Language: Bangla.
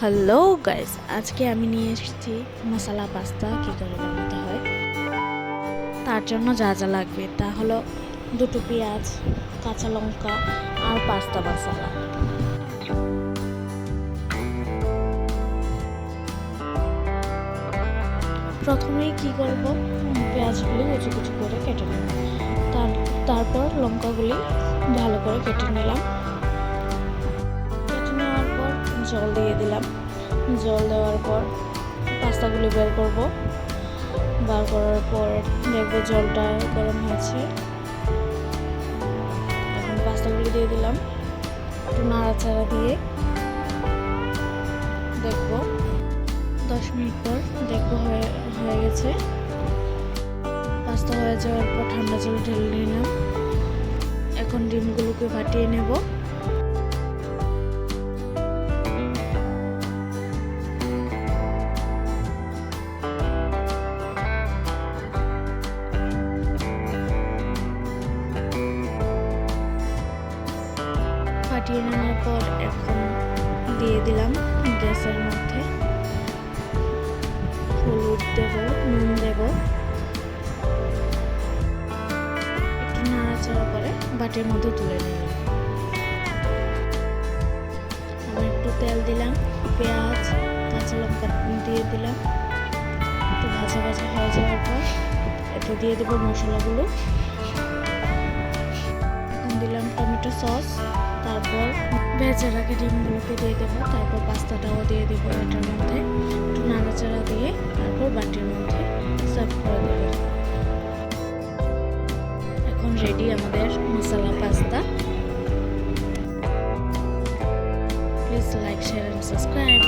হ্যালো গাইস আজকে আমি নিয়ে এসেছি মশলা, পাস্তা, কী করে বানাতে হয়। তার জন্য যা যা লাগবে। তা হলো দুটো পেঁয়াজ, কাঁচা লঙ্কা আর পাস্তা মশলা। প্রথমেই কি করব? পেঁয়াজগুলি কুচি কুচি করে কেটে নেব। তার, তারপর লঙ্কাগুলি ভালো করে কেটে নিলাম। জল দিয়ে দিলাম। জল দেওয়ার পর পাস্তাগুলি বের করব। বার করার পর দেখব জলটা গরম হয়েছে। এখন পাস্তাগুলি দিয়ে দিলাম। একটু নাড়াচাড়া দিয়ে দেখব। দশ মিনিট পর দেখব হয়ে হয়ে গেছে। পাস্তা হয়ে যাওয়ার পর ঠান্ডা জল ঢেলে নিলাম। এখন ডিমগুলোকে ফাটিয়ে নেব। ফাটিয়ে নেওয়ার পর এখন দিয়ে দিলাম গ্যাসের মধ্যে। হলুদ দেব, নুন দেব। একটু নাড়াচাড়া করে বাটির মধ্যে তুলে নিলাম। আমি একটু তেল দিলাম, পেঁয়াজ, কাঁচা লঙ্কা দিয়ে দিলাম। একটু ভাজা ভাজা হয়ে যাওয়ার পর এতে দিয়ে দেবো মশলাগুলো। এখন দিলাম টমেটো সস। রাখা ডিমগুলোকে দিয়ে দেবো, তারপর পাস্তাটাও দিয়ে দেবো এটার মধ্যে। একটু নাড়াচাড়া দিয়ে তারপর বাটির মধ্যে সার্ভ করে দেবো। এখন রেডি আমাদের masala pasta. Please like share and subscribe